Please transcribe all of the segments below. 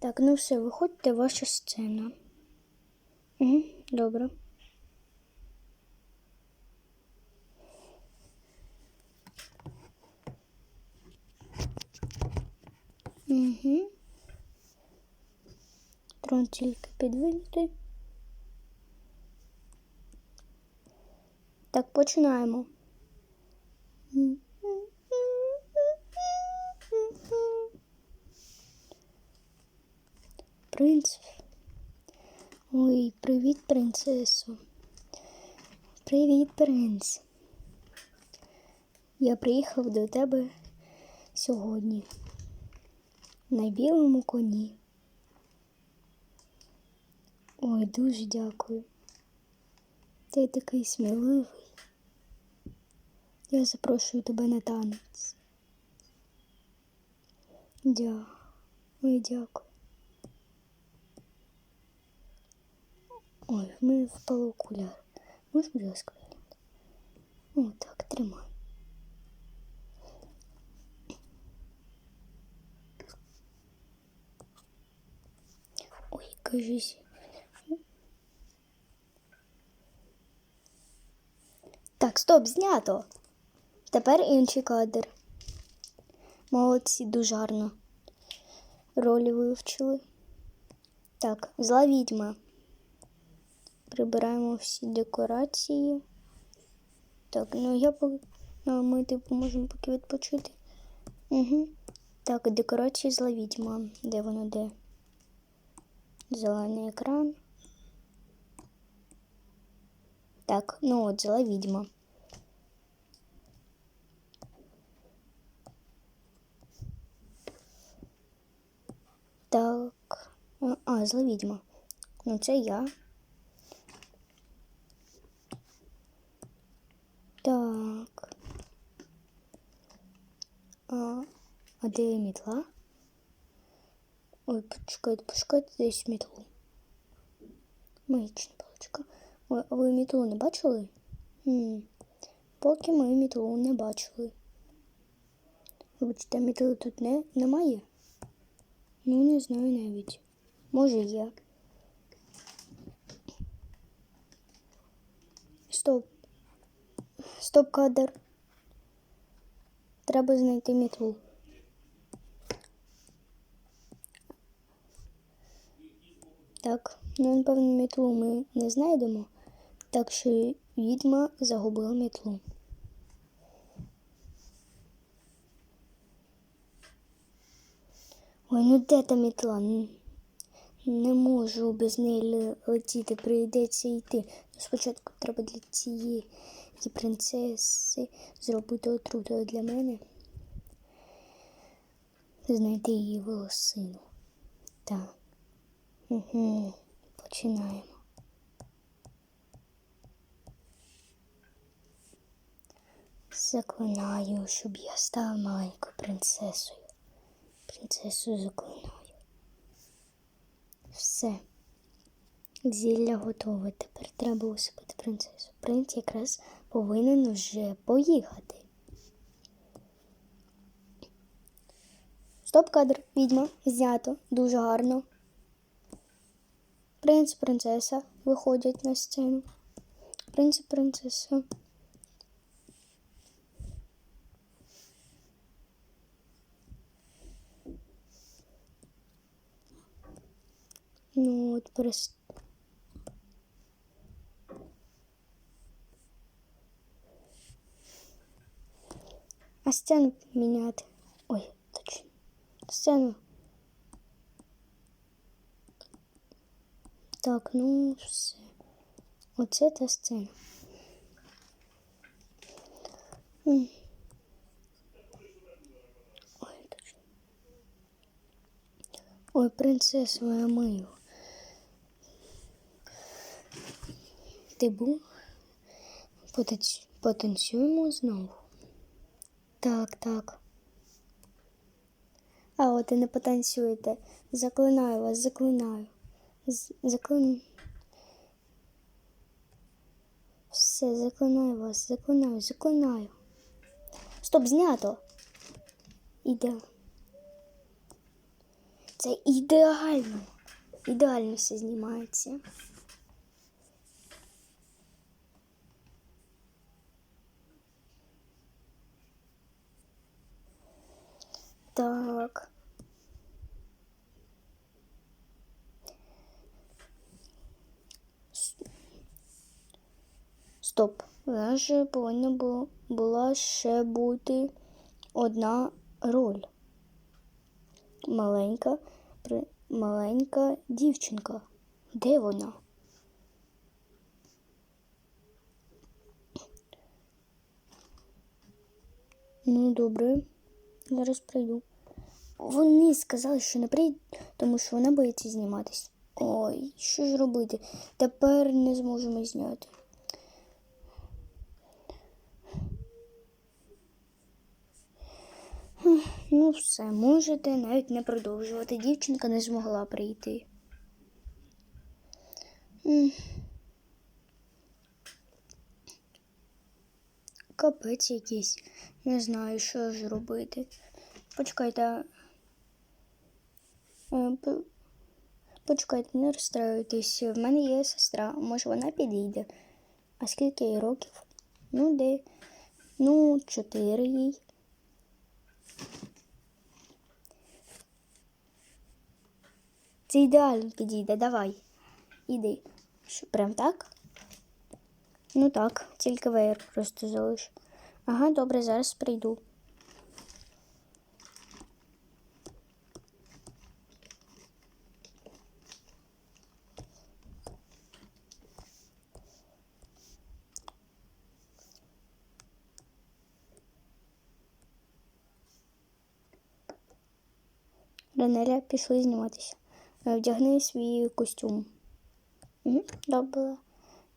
Так, ну все, виходьте ваша сцена. Угу, добре. Угу. Трон тільки підвинути. Так, починаємо. Принц. Ой, привіт, принцесо. Привіт, принц. Я приїхав до тебе сьогодні на білому коні. Ой, дуже дякую. Ти такий сміливий. Я запрошую тебе на танець. Дякую. Ой, дякую. Ой, в мене впало окуляр. Можеш, будь ласка? О, так, тримай. Ой, кажись. Так, стоп, знято. Тепер інший кадр. Молодці, дуже гарно. Ролі вивчили. Так, зла відьма. Прибираємо всі декорації. Так, ну я ну, ми типу можемо поки відпочити. Угу. Так, декорації зла відьма. Де воно де? Зелений екран. Так, ну от зла відьма. Так. А, зла відьма. Ну, це я. Так. А, а де мітла? Ой, почекайте, почекайте десь мітлу. Магічна паличка. Ой, а ви мітлу не бачили? Хм. Поки ми мітлу не бачили. Вибачте, мітли тут не, немає? Ну, не знаю навіть. Може є. Стоп. Стоп кадр. Треба знайти мітлу. Так, ну напевно мітлу ми не знайдемо, так що відьма загубила мітлу. Ой, ну де та мітла? Не можу без неї летіти, прийдеться йти. Ну, спочатку треба для цієї принцеси зробити отруту для мене. Знайти її волосину. Так. Угу. Починаємо. Заклинаю, щоб я стала маленькою принцесою. Принцесу заклинаю. Все. Зілля готове. Тепер треба усипати принцесу. Принц якраз повинен вже поїхати. Стоп кадр, відьма, знято, дуже гарно. Принц, принцеса виходять на сцену. Принц і принцеса. Ну от перес... А сцену міняти. Ой, точно. Сцену. Так, ну все. Оце та сцена. Ой, точно. Ой, принцесу я мию. Ти був? Потанцюємо знову. Так, так. А от і не потанцюєте. Заклинаю вас, заклинаю. З- Заклин... Все, заклинаю вас, заклинаю, заклинаю. Стоп, знято. Іде. Це ідеально. Ідеально все знімається. Так. Стоп. Же повинна була ще бути одна роль. Маленька, при- маленька дівчинка. Де вона? Ну, добре. Зараз прийду. Вони сказали, що не прийдуть, тому що вона боїться зніматись. Ой, що ж робити? Тепер не зможемо зняти. Ну, все, можете навіть не продовжувати. Дівчинка не змогла прийти. Капець якийсь. Не знаю, що ж робити. Почекайте. Е, Почекайте, не розстраюйтесь. В мене є сестра. Може вона підійде. А скільки їй років? Ну, де? Ну, чотири їй. Це ідеально підійде, давай. Іди. Що, прям так? Ну так, тільки веєр просто залиш. Ага, добре, зараз прийду. Ранеля, пішли зніматися. Е, Вдягни свій костюм. Угу, добре.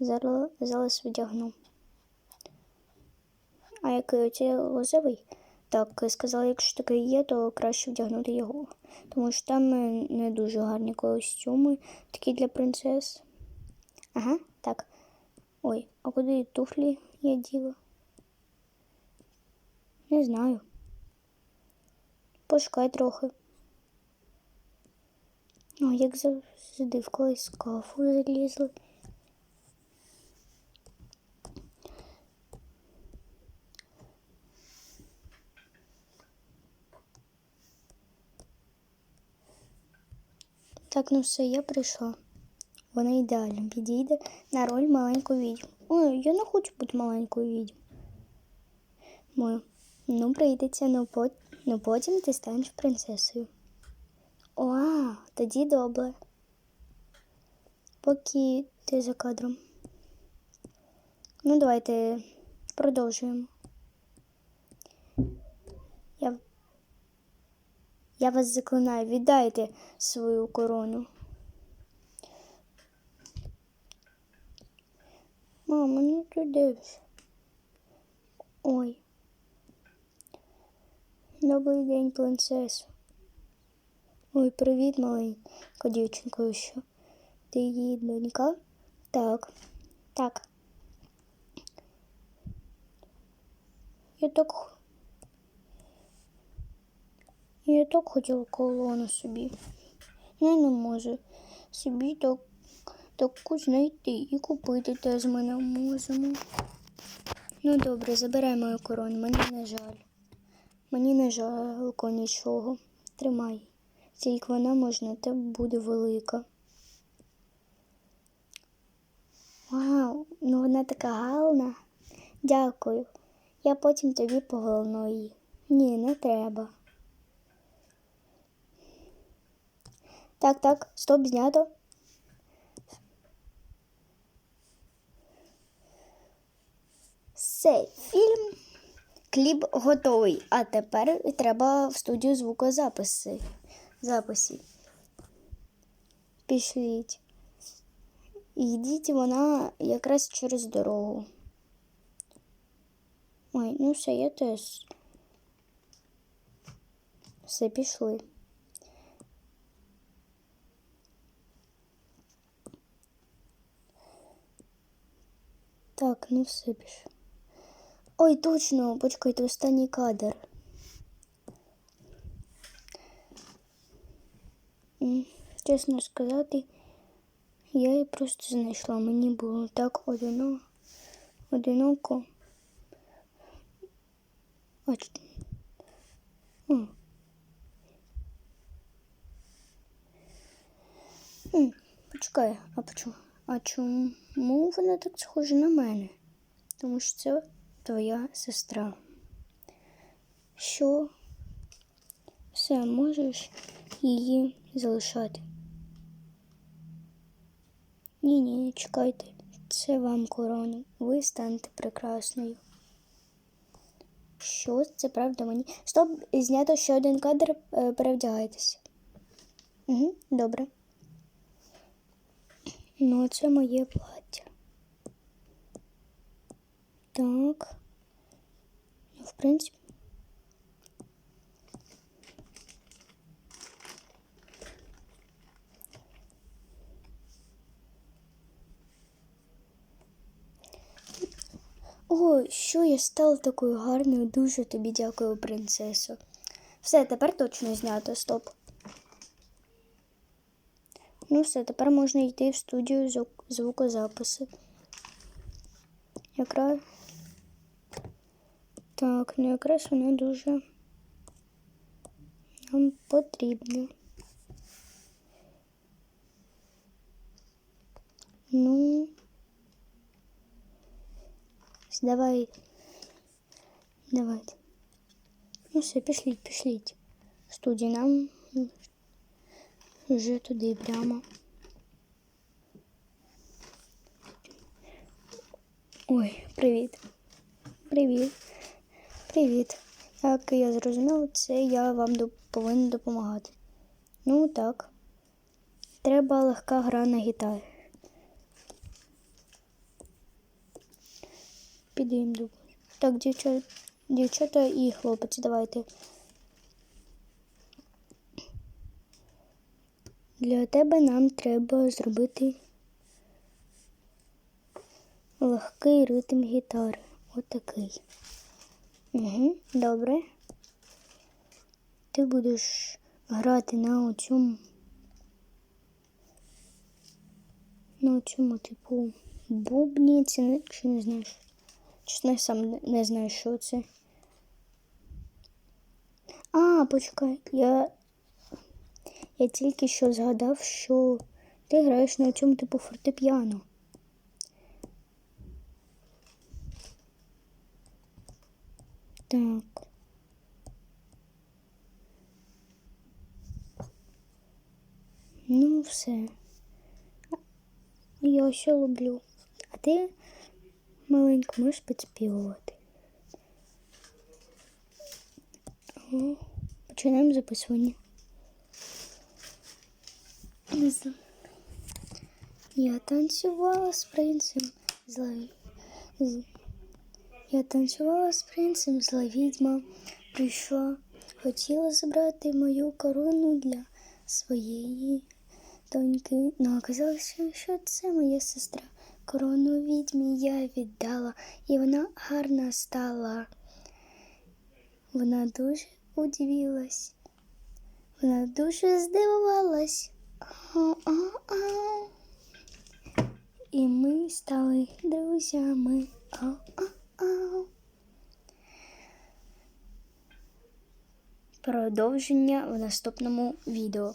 Зараз, зараз вдягну. А який оце лозовий? Так, сказали, якщо такий є, то краще вдягнути його. Тому що там е, не дуже гарні костюми, такі для принцес. Ага, так. Ой, а куди туфлі я діла? Не знаю. Пошукай трохи. О, як завжди в колись скафу залізли. Так, ну все, я прийшла. Вона ідеально підійде на роль маленької відьми. Ой, я не хочу бути маленькою відьмою. Мою. Ну, прийдеться, ну, пот... ну потім ти станеш принцесою. О, тоді добре. Поки ти за кадром. Ну, давайте продовжуємо. Я, я вас заклинаю, віддайте свою корону. Мама, ну ти дивишся. Ой. Добрий день, принцесо. Ой, привіт, маленька дівчинко, що? Ти її донька? Так. Так. Я так. Я так хотіла колону собі. Я не можу собі так, таку знайти і купити теж ми не можемо. Ну добре, забирай мою корону, мені не жаль. Мені не жалко нічого. Тримай. Тільки вона можна, те буде велика. Вау, ну вона така гарна. Дякую. Я потім тобі поверну її. Ні, не треба. Так, так, стоп, знято. Все, фільм, кліп готовий. А тепер треба в студію звукозаписи. Записі. Пішліть. Йдіть вона якраз через дорогу. Ой, ну все, я теж. Все, пішли. Так, ну все пішло. Ой, точно, почекайте, останній кадр. чесно сказати, я її просто знайшла. Мені було так одино, одиноко. М. М, Почекай, а почому? А чому вона так схожа на мене? Тому що це твоя сестра. Що? Все, можеш її залишати. Ні, ні, чекайте. Це вам короні. Ви станете прекрасною. Що? Це правда мені? Стоп, знято ще один кадр, е, перевдягайтеся. Угу, добре. Ну, це моє плаття. Так. Ну, в принципі. О, що я стала такою гарною. Дуже тобі дякую, принцесо. Все, тепер точно знято. Стоп. Ну, все, тепер можна йти в студію звук- звукозаписи. Якраз. Так, ну якраз воно дуже нам потрібно. Ну. Давай. Давайте. Ну все, пішліть, пішліть. В студію нам Вже туди прямо. Ой, привіт. Привіт. Привіт. Як я зрозуміла, це я вам повинен допомагати. Ну так. Треба легка гра на гітарі. Підійм. Так, дівчата, дівчата і хлопець, давайте. Для тебе нам треба зробити легкий ритм гітари. Отакий. Угу, добре. Ти будеш грати на цьому. На цьому, типу, бубні, це не, чи не знаєш. Чесно, я сам не- знаю, що це. А, почекай, я я тільки що згадав, що ти граєш на цьому типу фортепіано. Так. Ну, все. Я ще люблю. А ти, маленька, можеш підспівувати. Починаємо записування. Я танцювала з принцем злий. з- Я танцювала з принцем, зла відьма прийшла. Хотіла забрати мою корону для своєї доньки. Ну, оказалося, що це моя сестра. Корону відьмі я віддала, і вона гарна стала. Вона дуже удивилась. Вона дуже здивувалась. Ау-ау-ау. І ми стали друзями. Ау-ау-ау. Продовження в наступному відео.